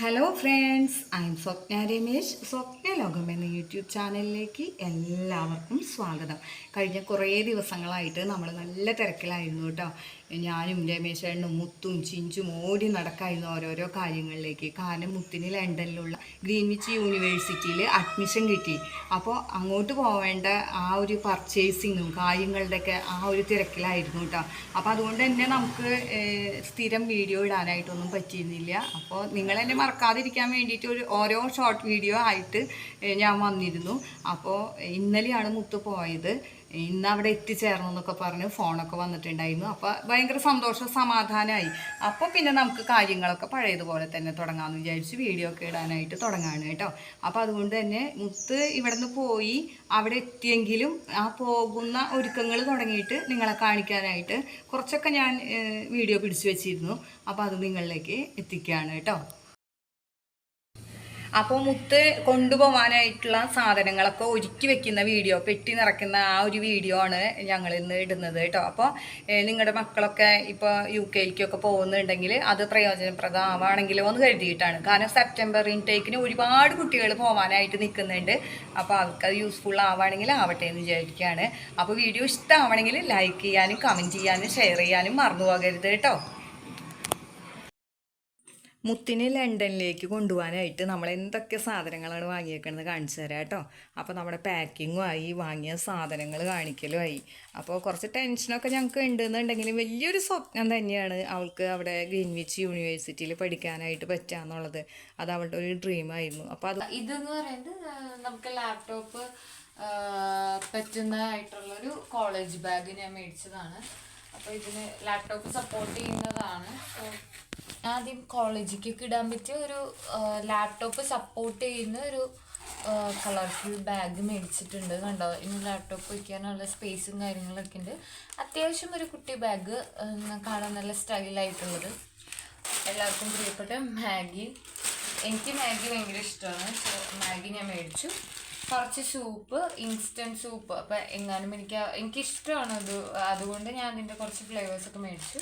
Hello friends I am Swapna Ramesh Swapna Lokam എന്ന YouTube ചാനലിലേക്ക് എല്ലാവർക്കും സ്വാഗതം. കഴിഞ്ഞ കുറേ ദിവസങ്ങളായിട്ട് നമ്മൾ നല്ല തിരക്കിലായിരുന്നു കേട്ടോ. ഞാനും രമേശേണ്ണും മുത്തും ചിഞ്ചും ഓടി നടക്കായിരുന്നു ഓരോരോ കാര്യങ്ങളിലേക്ക്. കാരണം മുത്തിന് ലണ്ടനിലുള്ള ഗ്രീൻവിച്ച് യൂണിവേഴ്സിറ്റിയിൽ അഡ്മിഷൻ കിട്ടി. അപ്പോൾ അങ്ങോട്ട് പോവേണ്ട ആ ഒരു പർച്ചേസിങ്ങും കാര്യങ്ങളുടെയൊക്കെ ആ ഒരു തിരക്കിലായിരുന്നു കേട്ടോ. അപ്പോൾ അതുകൊണ്ട് തന്നെ നമുക്ക് സ്ഥിരം വീഡിയോ ഇടാനായിട്ടൊന്നും പറ്റിയിരുന്നില്ല. അപ്പോൾ നിങ്ങളെന്നെ മറക്കാതിരിക്കാൻ വേണ്ടിയിട്ട് ഒരു ഓരോ ഷോർട്ട് വീഡിയോ ആയിട്ട് ഞാൻ വന്നിരുന്നു. അപ്പോൾ ഇന്നലെയാണ് മുത്ത് പോയത്. ഇന്ന് അവിടെ എത്തിച്ചേർന്നു എന്നൊക്കെ പറഞ്ഞ് ഫോണൊക്കെ വന്നിട്ടുണ്ടായിരുന്നു. അപ്പോൾ ഭയങ്കര സന്തോഷം സമാധാനമായി അപ്പോൾ പിന്നെ നമുക്ക് കാര്യങ്ങളൊക്കെ പഴയതുപോലെ തന്നെ തുടങ്ങാമെന്ന് വിചാരിച്ച് വീഡിയോ ഒക്കെ ഇടാനായിട്ട് തുടങ്ങാണ് കേട്ടോ. അപ്പോൾ അതുകൊണ്ട് തന്നെ മുത്ത് ഇവിടെ നിന്ന് പോയി അവിടെ എത്തിയെങ്കിലും ആ പോകുന്ന ഒരുക്കങ്ങൾ തുടങ്ങിയിട്ട് നിങ്ങളെ കാണിക്കാനായിട്ട് കുറച്ചൊക്കെ ഞാൻ വീഡിയോ പിടിച്ചു വെച്ചിരുന്നു. അപ്പോൾ അത് നിങ്ങളിലേക്ക് എത്തിക്കുകയാണ് കേട്ടോ. അപ്പോൾ മുത്ത് കൊണ്ടുപോകാനായിട്ടുള്ള സാധനങ്ങളൊക്കെ ഒരുക്കി വെക്കുന്ന വീഡിയോ പെട്ടി നിറയ്ക്കുന്ന ആ ഒരു വീഡിയോ ആണ് ഞങ്ങൾ ഇന്ന് ഇടുന്നത് കേട്ടോ അപ്പോൾ നിങ്ങളുടെ മക്കളൊക്കെ ഇപ്പോൾ യു കെയിലേക്കൊക്കെ പോകുന്നുണ്ടെങ്കിൽ അത് പ്രയോജനപ്രദമാണെങ്കിലോ എന്ന് കരുതിയിട്ടാണ്. കാരണം സെപ്റ്റംബർ ഇൻടേക്കിന് ഒരുപാട് കുട്ടികൾ പോകാനായിട്ട് നിൽക്കുന്നുണ്ട്. അപ്പോൾ അവർക്ക് അത് യൂസ്ഫുൾ ആവുകയാണെങ്കിൽ ആവട്ടെ എന്ന് വിചാരിക്കുകയാണ്. അപ്പോൾ വീഡിയോ ഇഷ്ടമാവണമെങ്കിൽ ലൈക്ക് ചെയ്യാനും കമന്റ് ചെയ്യാനും ഷെയർ ചെയ്യാനും മറന്നു പോകരുത് കേട്ടോ മുത്തിനെ ലണ്ടനിലേക്ക് കൊണ്ടുപോകാനായിട്ട് നമ്മൾ എന്തൊക്കെ സാധനങ്ങളാണ് വാങ്ങിയേക്കണത് കാണിച്ചു തരാം കേട്ടോ. അപ്പോൾ നമ്മുടെ പാക്കിങ്ങും ആയി വാങ്ങിയ സാധനങ്ങൾ കാണിക്കലും ആയി. അപ്പോൾ കുറച്ച് ടെൻഷനൊക്കെ ഞങ്ങൾക്ക് ഉണ്ടെന്നുണ്ടെങ്കിൽ വലിയൊരു സ്വപ്നം തന്നെയാണ് അവൾക്ക് അവിടെ ഗ്രീൻവിച്ച് യൂണിവേഴ്സിറ്റിയിൽ പഠിക്കാനായിട്ട് പറ്റുക എന്നുള്ളത് അത് അവളുടെ ഒരു ഡ്രീമായിരുന്നു അപ്പോൾ അത് ഇതെന്ന് പറയുന്നത് നമുക്ക് ലാപ്ടോപ്പ് പറ്റുന്നതായിട്ടുള്ളൊരു കോളേജ് ബാഗ് ഞാൻ മേടിച്ചതാണ്. അപ്പോൾ ഇതിന് ലാപ്ടോപ്പ് സപ്പോർട്ട് ചെയ്യുന്നതാണ്. ആദ്യം കോളേജിലേക്ക് ഇടാൻ പറ്റിയ ഒരു ലാപ്ടോപ്പ് സപ്പോർട്ട് ചെയ്യുന്ന ഒരു കളർഫുൾ ബാഗ് മേടിച്ചിട്ടുണ്ട്. കണ്ടോ? ഇനി ലാപ്ടോപ്പ് വയ്ക്കാനുള്ള സ്പേസും കാര്യങ്ങളൊക്കെ ഉണ്ട്. അത്യാവശ്യം ഒരു കുട്ടി ബാഗ് കാണാൻ നല്ല സ്റ്റൈലായിട്ടുള്ളത് എല്ലാവർക്കും പ്രിയപ്പെട്ട മാഗി. എനിക്ക് മാഗി ഭയങ്കര ഇഷ്ടമാണ്. മാഗി ഞാൻ മേടിച്ചു. കുറച്ച് സൂപ്പ് ഇൻസ്റ്റന്റ് സൂപ്പ് അപ്പം എങ്ങാനും എനിക്ക് എനിക്കിഷ്ടമാണ് അത്. അതുകൊണ്ട് ഞാൻ അതിന്റെ കുറച്ച് ഫ്ലേവേഴ്സ് ഒക്കെ മേടിച്ചു.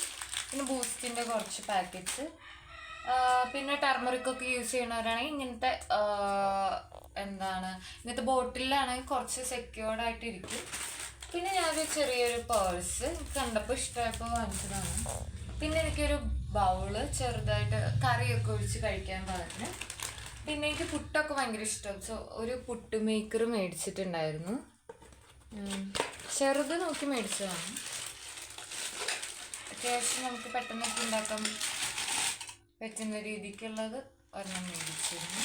പിന്നെ ബൂസ്റ്റിന്റെ കുറച്ച് പാക്കറ്റ്സ് പിന്നെ ടർമറിക് ഒക്കെ യൂസ് ചെയ്യണവരാണെങ്കിൽ ഇങ്ങനത്തെ എന്താണ് ഇങ്ങനത്തെ ബോട്ടിലാണെങ്കിൽ കുറച്ച് സെക്യൂർഡ് ആയിട്ട് ഇരിക്കും പിന്നെ ഞാനൊരു ചെറിയൊരു പേഴ്സ് കണ്ടപ്പോൾ ഇഷ്ടമായപ്പോൾ വാങ്ങിച്ചതാണ്. പിന്നെ എനിക്കൊരു ബൗൾ ചെറുതായിട്ട് കറിയൊക്കെ ഒഴിച്ച് കഴിക്കാൻ പാകത്തിന് പിന്നെ എനിക്ക് പുട്ടൊക്കെ ഭയങ്കര ഇഷ്ടം. സോ ഒരു പുട്ട് മേക്കർ മേടിച്ചിട്ടുണ്ടായിരുന്നു. ചെറുത് നോക്കി മേടിച്ചതാണ്. അത്യാവശ്യം നമുക്ക് പെട്ടെന്നൊക്കെ ഉണ്ടാക്കാൻ പറ്റുന്ന രീതിക്കുള്ളത് ഒരെണ്ണം മേടിച്ചിരുന്നു.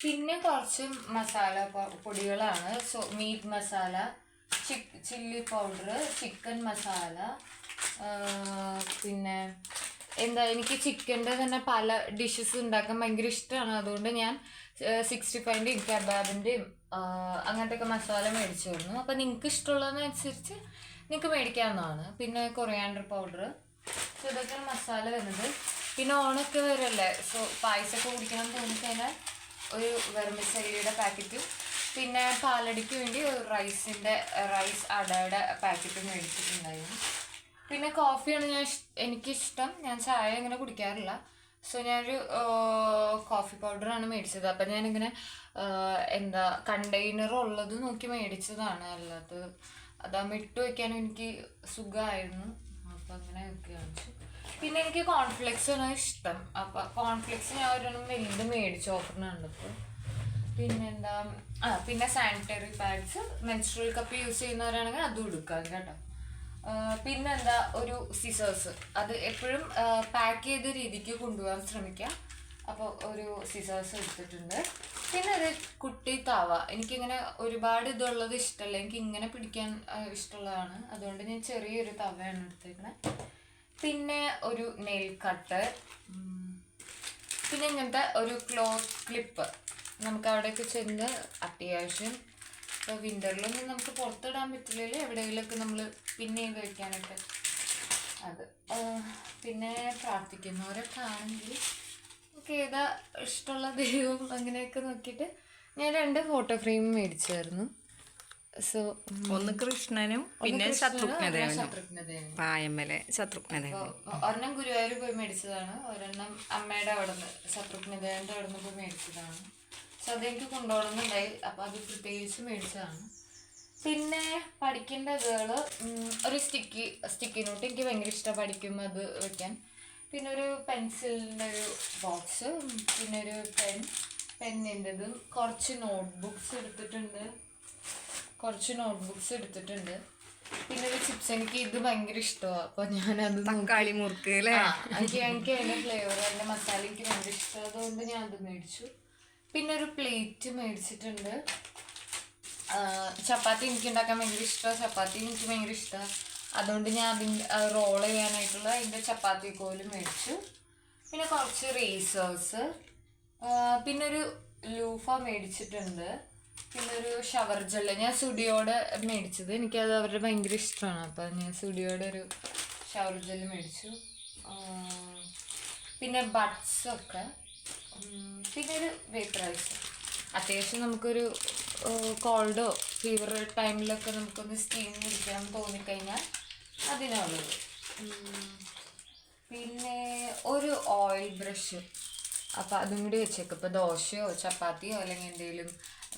പിന്നെ കുറച്ച് masala പൊടികളാണ്. So meat masala chilli powder chicken masala പിന്നെ എന്താ എനിക്ക് ചിക്കന്റെ തന്നെ പല ഡിഷസ് ഉണ്ടാക്കാൻ ഭയങ്കര ഇഷ്ടമാണ് അതുകൊണ്ട് ഞാൻ സിക്സ്റ്റി ഫൈവിന്റെയും കബാബിന്റെയും അങ്ങനത്തെ ഒക്കെ മസാല മേടിച്ചു വരുന്നു അപ്പം നിങ്ങൾക്ക് ഇഷ്ടമുള്ളതിനനുസരിച്ച് നിങ്ങൾക്ക് മേടിക്കാവുന്നതാണ്. പിന്നെ കൊറിയാണ്ടർ പൗഡർ സോ ഇതൊക്കെയാണ് മസാല വരുന്നത്. പിന്നെ ഓണൊക്കെ വരല്ലേ? സോ പായസമൊക്കെ കുടിക്കണം എന്ന് തോന്നിക്കഴിഞ്ഞാൽ ഒരു വെർമിസൈലിയുടെ പാക്കറ്റും. പിന്നെ പാലടിക്ക് വേണ്ടി റൈസിന്റെ റൈസ് അടയുടെ പാക്കറ്റും മേടിച്ചിട്ടുണ്ടായിരുന്നു. പിന്നെ കോഫിയാണ് ഞാൻ എനിക്കിഷ്ടം. ഞാൻ ചായ അങ്ങനെ കുടിക്കാറില്ല. സോ ഞാനൊരു കോഫി പൗഡറാണ് മേടിച്ചത്. അപ്പം ഞാനിങ്ങനെ എന്താ കണ്ടെയ്നർ ഉള്ളത് നോക്കി മേടിച്ചതാണ്. അല്ലാത്ത അതാ ഇട്ട് വയ്ക്കാനും എനിക്ക് സുഖമായിരുന്നു. അപ്പം അങ്ങനെ കാണിച്ചു. പിന്നെ എനിക്ക് കോൺഫ്ലെക്സ് ആണ് ഇഷ്ടം. അപ്പം കോൺഫ്ലെക്സ് ഞാൻ ഒരെണ്ണം വലുത് മേടിച്ചു ഓഫറിന് കണ്ടപ്പോൾ പിന്നെന്താ ആ പിന്നെ sanitary pads menstrual cup use ചെയ്യുന്നവരാണെങ്കിൽ അതും എടുക്കാം കേട്ടോ. പിന്നെന്താ ഒരു സിസേഴ്സ് അത് എപ്പോഴും പാക്ക് ചെയ്ത രീതിക്ക് കൊണ്ടുപോകാൻ ശ്രമിക്കാം. അപ്പോൾ ഒരു സിസേഴ്സ് എടുത്തിട്ടുണ്ട്. പിന്നെ ഒരു കുട്ടി താവ. എനിക്കിങ്ങനെ ഒരുപാട് ഇതുള്ളത് ഇഷ്ടമല്ല എനിക്ക് ഇങ്ങനെ പിടിക്കാൻ ഇഷ്ടമുള്ളതാണ്. അതുകൊണ്ട് ഞാൻ ചെറിയൊരു തവയാണ് എടുത്തേക്കണേ. പിന്നെ ഒരു നെയിൽ കട്ടർ പിന്നെ ഇങ്ങനത്തെ ഒരു ക്ലോത്ത് ക്ലിപ്പ് നമുക്ക് അവിടെയൊക്കെ ചെന്ന് അത്യാവശ്യം ഇപ്പോൾ വിന്ററിലൊന്നും നമുക്ക് പുറത്തിടാൻ പറ്റില്ലല്ലോ? എവിടെയെങ്കിലുമൊക്കെ നമ്മൾ പിന്നെ ചെയ്ത് വയ്ക്കാനായിട്ട് അത് പിന്നെ പ്രാർത്ഥിക്കുന്നവരൊക്കെ ആണെങ്കിൽ നമുക്ക് ഏതാ ഇഷ്ടമുള്ള ദൈവം അങ്ങനെയൊക്കെ നോക്കിയിട്ട് ഞാൻ രണ്ട് ഫോട്ടോ ഫ്രെയിം മേടിച്ചായിരുന്നു. സോ ഒന്ന് കൃഷ്ണനും പിന്നെ ശത്രുഘ്നദേവനും. ശത്രുഘ്നദേവനും. പായമ്മലെ ശത്രുഘ്നദേവൻ. ഒരെണ്ണം ഗുരുവായൂർ പോയി മേടിച്ചതാണ്. ഒരെണ്ണം അമ്മയുടെ അവിടെ നിന്ന് ശത്രുഘ്നദേവന്റെ അവിടെ നിന്ന് പോയി മേടിച്ചതാണ്. സോ അതെനിക്ക് കൊണ്ടുപോകണമെന്നുണ്ടായി അപ്പോൾ അത് പ്രത്യേകിച്ച് മേടിച്ചതാണ്. പിന്നെ പഠിക്കേണ്ട ഗേൾ ഒരു സ്റ്റിക്കി സ്റ്റിക്കി നോട്ട് എനിക്ക് ഭയങ്കര ഇഷ്ടമാണ് പഠിക്കുമ്പോൾ അത് വെക്കാൻ. പിന്നെ ഒരു പെൻസിലിന്റെ ഒരു ബോക്സ് പിന്നെ ഒരു പെൻ പെന്നിന്റെത് കുറച്ച് നോട്ട്ബുക്സ് എടുത്തിട്ടുണ്ട്. കുറച്ച് നോട്ട്ബുക്സ് എടുത്തിട്ടുണ്ട്. പിന്നെ ഒരു ചിപ്സ് എനിക്ക് ഇത് ഭയങ്കര ഇഷ്ടമാണ്. അപ്പോൾ ഞാനത് തക്കാളി മുറുക്ക് അല്ലേ? എനിക്ക് എനിക്ക് അതിന്റെ ഫ്ലേവർ അതിന്റെ മസാല എനിക്ക് ഭയങ്കര ഇഷ്ടം അതുകൊണ്ട് ഞാൻ അത് മേടിച്ചു. പിന്നെ ഒരു പ്ലേറ്റ് മേടിച്ചിട്ടുണ്ട്. ചപ്പാത്തി എനിക്ക് ഉണ്ടാക്കാൻ ഭയങ്കര ഇഷ്ടമാണ് ചപ്പാത്തി എനിക്ക് ഭയങ്കര ഇഷ്ടമാണ് അതുകൊണ്ട് ഞാൻ അതിന്റെ റോൾ ചെയ്യാനായിട്ടുള്ള അതിന്റെ ചപ്പാത്തി കോൽ മേടിച്ചു. പിന്നെ കുറച്ച് റേസേഴ്സ് പിന്നെ ഒരു ലൂഫ മേടിച്ചിട്ടുണ്ട്. പിന്നെ ഒരു ഷവർ ജെല്ല് ഞാൻ സുഡിയോടെ മേടിച്ചത്. എനിക്കത് അവരുടെ ഭയങ്കര ഇഷ്ടമാണ് അപ്പം ഞാൻ സുഡിയോടെ ഒരു ഷവർ ജെല്ല് മേടിച്ചു. പിന്നെ ബഡ്സ് ഒക്കെ. ഉം, പിന്നെ ഒരു അത്യാവശ്യം നമുക്കൊരു കോൾഡോ ഫീവർ ടൈമിലൊക്കെ നമുക്കൊന്ന് സ്റ്റീം കുടിക്കണം തോന്നിക്കഴിഞ്ഞാൽ അതിനുള്ളത്. പിന്നെ ഒരു ഓയിൽ ബ്രഷ് അപ്പം അതും കൂടി വെച്ചേക്കും. ഇപ്പോൾ ദോശയോ ചപ്പാത്തിയോ അല്ലെങ്കിൽ എന്തെങ്കിലും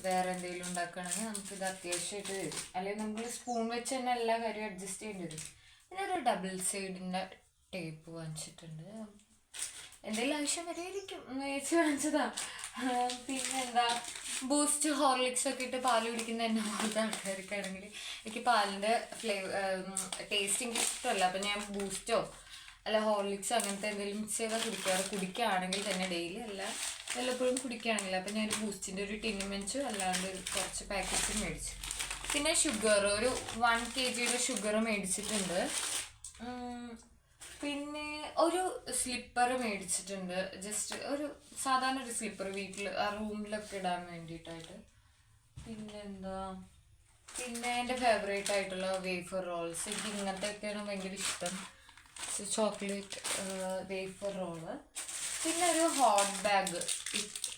വേറെ എന്തെങ്കിലും ഉണ്ടാക്കുകയാണെങ്കിൽ നമുക്കിത് അത്യാവശ്യമായിട്ട് വരും അല്ലെങ്കിൽ നമ്മൾ സ്പൂൺ വെച്ച് തന്നെ എല്ലാ കാര്യവും അഡ്ജസ്റ്റ് ചെയ്യേണ്ടി വരും. പിന്നെ ഒരു ഡബിൾ സൈഡിന്റെ ടേപ്പ് വാങ്ങിച്ചിട്ടുണ്ട്. എന്തെങ്കിലും ആവശ്യം വരെയായിരിക്കും വാങ്ങിച്ചതാ ആ, പിന്നെന്താ? ബൂസ്റ്റ് ഹോർലിക്സ് ഒക്കെ ഇട്ട് പാൽ കുടിക്കുന്ന എന്നെ പോലത്തെ ആൾക്കാർക്കാണെങ്കിൽ എനിക്ക് പാലിന്റെ ഫ്ലേവർ ടേസ്റ്റ് എനിക്ക് ഇഷ്ടമല്ല. അപ്പം ഞാൻ ബൂസ്റ്റോ അല്ല ഹോർലിക്സോ അങ്ങനത്തെ എന്തെങ്കിലും മിക്സ് ചെയ്താൽ കുടിക്കാറ്. കുടിക്കുകയാണെങ്കിൽ തന്നെ ഡെയിലി അല്ല വല്ലപ്പോഴും കുടിക്കുകയാണെങ്കിൽ. അപ്പം ഞാൻ ഒരു ബൂസ്റ്റിന്റെ ഒരു ടിന്ന് മേടിച്ചു അല്ലാണ്ട് കുറച്ച് പാക്കറ്റ്സ് മേടിച്ചു. പിന്നെ ഷുഗർ ഒരു വൺ കെ ജിയുടെ ഷുഗർ മേടിച്ചിട്ടുണ്ട്. പിന്നെ ഒരു സ്ലിപ്പർ മേടിച്ചിട്ടുണ്ട്. ജസ്റ്റ് ഒരു സാധാരണ ഒരു സ്ലിപ്പർ വീട്ടിൽ ആ റൂമിലൊക്കെ ഇടാൻ വേണ്ടിയിട്ടായിട്ട്. പിന്നെന്താ? പിന്നെ എന്റെ ഫേവറേറ്റ് ആയിട്ടുള്ള വേഫർ റോൾസ് എനിക്ക് ഇങ്ങനത്തെ ഒക്കെയാണ് ഭയങ്കര ഇഷ്ടം. ചോക്ലേറ്റ് വേഫർ റോൾ പിന്നെ ഒരു ഹോട്ട് ബാഗ്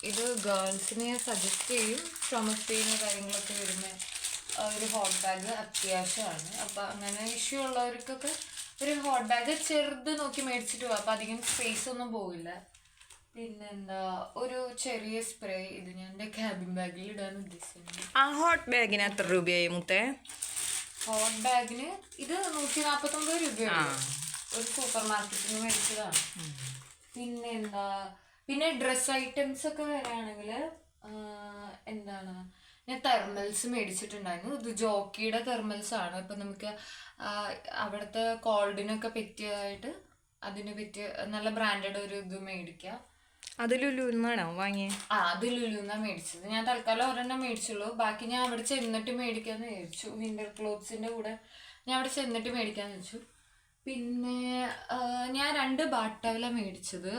ഇത് ഗേൾസിനെ സജസ്റ്റ് ചെയ്യും. സ്tomach കാര്യങ്ങളൊക്കെ വരുന്ന ഒരു ഹോട്ട് ബാഗ് അത്യാവശ്യമാണ്. അപ്പം അങ്ങനെ ഇഷ്യൂ ഉള്ളവർക്കൊക്കെ ഒരു ഹോട്ട് ബാഗ് ചെറുത് നോക്കി മേടിച്ചിട്ട് പോവാം അപ്പം അധികം സ്പേസ് ഒന്നും പോവില്ല. പിന്നെന്താ ഒരു ചെറിയ സ്പ്രേ ഇത് ഞാൻ എന്റെ ക്യാബിൻ ബാഗിൽ ഇടാൻ ഉദ്ദേശിക്കുന്നത് ആ ഹോട്ട് ബാഗിന് എത്ര രൂപയായി മുത്തേ? ഹോട്ട് ബാഗിന് ഇത് നൂറ്റി നാൽപ്പത്തൊമ്പത് രൂപയാണ് ഒരു സൂപ്പർ മാർക്കറ്റിൽ നിന്ന് മേടിച്ചതാണ് പിന്നെന്താ പിന്നെ ഡ്രസ് ഐറ്റംസ് ഒക്കെ വരാണെങ്കിൽ എന്താണ് ഞാൻ തെർമൽസ് മേടിച്ചിട്ടുണ്ടായിരുന്നു. ഇത് ജോക്കിയുടെ തെർമൽസ് ആണ്. ഇപ്പം നമുക്ക് അവിടുത്തെ കോൾഡിനൊക്കെ പറ്റിയതായിട്ട് അതിന് പറ്റിയ നല്ല ബ്രാൻഡഡ് ഒരു ഇത് മേടിക്കാം. അത് ലുലുന്നാണോ വാങ്ങിയത് ആ അത് ലുലുന്നാ മേടിച്ചത്. ഞാൻ തൽക്കാലം ഒരെണ്ണം മേടിച്ചുള്ളൂ. ബാക്കി ഞാൻ അവിടെ ചെന്നിട്ട് മേടിക്കാന്ന് വിചാരിച്ചു. വിന്റർ ക്ലോത്ത്സിന്റെ കൂടെ ഞാൻ അവിടെ ചെന്നിട്ട് മേടിക്കാന്ന് വെച്ചു പിന്നെ ഞാൻ രണ്ട് ബാട്ടവല മേടിച്ചത്.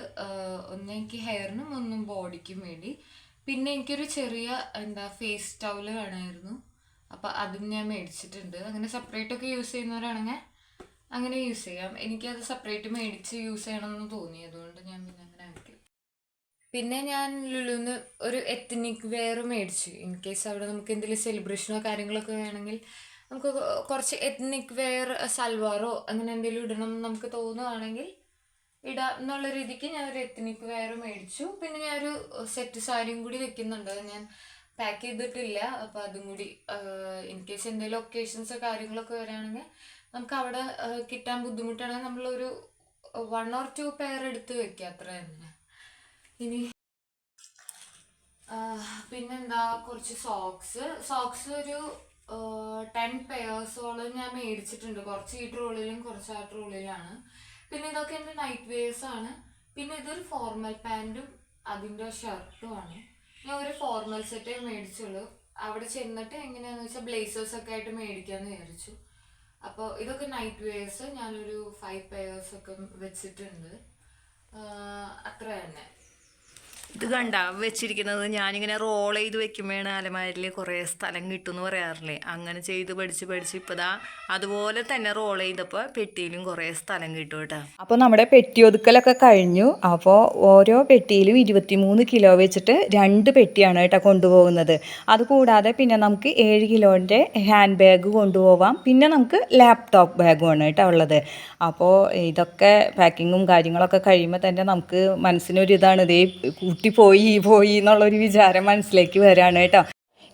ഒന്ന് എനിക്ക് ഹെയറിനും ഒന്നും ബോഡിക്കും വേണ്ടി. പിന്നെ എനിക്കൊരു ചെറിയ എന്താ ഫേസ് ടവൽ വേണമായിരുന്നു അപ്പം അതും ഞാൻ മേടിച്ചിട്ടുണ്ട്. അങ്ങനെ സെപ്പറേറ്റ് ഒക്കെ യൂസ് ചെയ്യുന്നവരാണെങ്കിൽ അങ്ങനെ യൂസ് ചെയ്യാം. എനിക്കത് സെപ്പറേറ്റ് മേടിച്ച് യൂസ് ചെയ്യണമെന്ന് തോന്നി അതുകൊണ്ട് ഞാൻ പിന്നെ അങ്ങനെ ആക്കി. പിന്നെ ഞാൻ ലുലുന്ന് ഒരു എത്നിക് വെയർ മേടിച്ചു. ഇൻ കേസ് അവിടെ നമുക്ക് എന്തെങ്കിലും സെലിബ്രേഷനോ കാര്യങ്ങളൊക്കെ വേണമെങ്കിൽ നമുക്ക് കുറച്ച് എത്നിക് വെയർ സൽവാറോ അങ്ങനെ എന്തെങ്കിലും ഇടണം നമുക്ക് തോന്നുകയാണെങ്കിൽ ഇടാം എന്നുള്ള രീതിക്ക് ഞാൻ ഒരു എത്നിക് വെയർ മേടിച്ചു. പിന്നെ ഞാൻ ഒരു സെറ്റ് സാരിയും കൂടി വെക്കുന്നുണ്ട്. ഞാൻ പാക്ക് ചെയ്തിട്ടില്ല. അപ്പോൾ അതും കൂടി ഇൻ കേസ് എന്തെങ്കിലും ഒക്കേഷൻസ് കാര്യങ്ങളൊക്കെ വരികയാണെങ്കിൽ നമുക്ക് അവിടെ കിട്ടാൻ ബുദ്ധിമുട്ടാണെങ്കിൽ നമ്മളൊരു വൺ ഓർ ടു പെയർ എടുത്ത് വെക്കുക അത്ര തന്നെ. ഇനി പിന്നെന്താ? കുറച്ച് സോക്സ് സോക്സ് ഒരു ടെൻ പെയേഴ്സോളം ഞാൻ മേടിച്ചിട്ടുണ്ട്. കുറച്ച് ഈ ട്രോളിലും കുറച്ച് ആ ട്രോളിലാണ് പിന്നെ ഇതൊക്കെ എന്റെ നൈറ്റ് വെയേഴ്സ് ആണ്. പിന്നെ ഇതൊരു ഫോർമൽ പാന്റും അതിന്റെ ഷർട്ടും ആണ്. ഞാൻ ഒരു ഫോർമൽ സെറ്റേ മേടിച്ചുള്ളൂ. അവിടെ ചെന്നിട്ട് എങ്ങനെയാന്ന് വെച്ചാൽ ബ്ലേസേഴ്സ് ഒക്കെ ആയിട്ട് മേടിക്കാന്ന് വിചാരിച്ചു. അപ്പോൾ ഇതൊക്കെ നൈറ്റ് വെയേഴ്സ് ഞാനൊരു ഫൈവ് പെയേഴ്സ് ഒക്കെ വെച്ചിട്ടുണ്ട്. അത്ര തന്നെ. ഇത് കണ്ട വെച്ചിരിക്കുന്നത് ഞാനിങ്ങനെ റോൾ ചെയ്ത് വെക്കുമ്പോഴാണ് അലമാരിൽ കുറേ സ്ഥലം കിട്ടും എന്ന് പറയാറില്ലേ? അങ്ങനെ ചെയ്ത് പഠിച്ച് പഠിച്ച് ഇപ്പതാ അതുപോലെ തന്നെ റോൾ ചെയ്തപ്പോൾ പെട്ടിയിലും കുറേ സ്ഥലം കിട്ടും കേട്ടോ. അപ്പോൾ നമ്മുടെ പെട്ടി ഒതുക്കലൊക്കെ കഴിഞ്ഞു. അപ്പോൾ ഓരോ പെട്ടിയിലും ഇരുപത്തിമൂന്ന് കിലോ വെച്ചിട്ട് രണ്ട് പെട്ടിയാണ് കേട്ടോ കൊണ്ടുപോകുന്നത്. അതുകൂടാതെ പിന്നെ നമുക്ക് ഏഴ് കിലോന്റെ ഹാൻഡ് ബാഗ് കൊണ്ടുപോവാം. പിന്നെ നമുക്ക് ലാപ്ടോപ്പ് ബാഗുമാണ് കേട്ടോ ഉള്ളത്. അപ്പോൾ ഇതൊക്കെ പാക്കിങ്ങും കാര്യങ്ങളൊക്കെ കഴിയുമ്പോൾ തന്നെ നമുക്ക് മനസ്സിനൊരു ഇതാണ് ഇതേ കൂട്ടി പോയി പോയി എന്നുള്ളൊരു വിചാരം മനസ്സിലേക്ക് വരാണ് കേട്ടോ.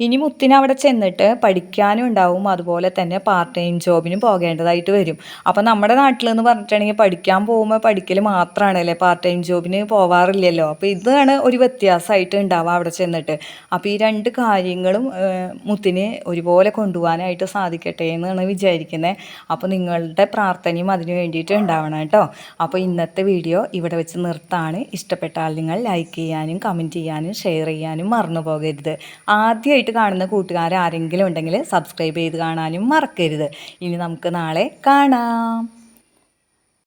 ഇനി മുത്തിന് അവിടെ ചെന്നിട്ട് പഠിക്കാനും ഉണ്ടാവും. അതുപോലെ തന്നെ പാർട്ട് ടൈം ജോബിനും പോകേണ്ടതായിട്ട് വരും. അപ്പോൾ നമ്മുടെ നാട്ടിലെന്ന് പറഞ്ഞിട്ടുണ്ടെങ്കിൽ പഠിക്കാൻ പോകുമ്പോൾ പഠിക്കൽ മാത്രമാണ് അല്ലേ പാർട്ട് ടൈം ജോബിന് പോവാറില്ലല്ലോ. അപ്പോൾ ഇതാണ് ഒരു വ്യത്യാസമായിട്ട് ഉണ്ടാവുക അവിടെ ചെന്നിട്ട്. അപ്പോൾ ഈ രണ്ട് കാര്യങ്ങളും മുത്തിന് ഒരുപോലെ കൊണ്ടുപോകാനായിട്ട് സാധിക്കട്ടെ എന്നാണ് വിചാരിക്കുന്നത് അപ്പോൾ നിങ്ങളുടെ പ്രാർത്ഥനയും അതിന് വേണ്ടിയിട്ട് ഉണ്ടാവണം കേട്ടോ. അപ്പോൾ ഇന്നത്തെ വീഡിയോ ഇവിടെ വെച്ച് നിർത്താണ്. ഇഷ്ടപ്പെട്ടാൽ നിങ്ങൾ ലൈക്ക് ചെയ്യാനും കമന്റ് ചെയ്യാനും ഷെയർ ചെയ്യാനും മറന്നു പോകരുത്. ആദ്യമായിട്ട് കാണുന്ന കൂട്ടുകാർ ആരെങ്കിലും ഉണ്ടെങ്കിൽ സബ്സ്ക്രൈബ് ചെയ്ത് കാണാനും മറക്കരുത്. ഇനി നമുക്ക് നാളെ കാണാം.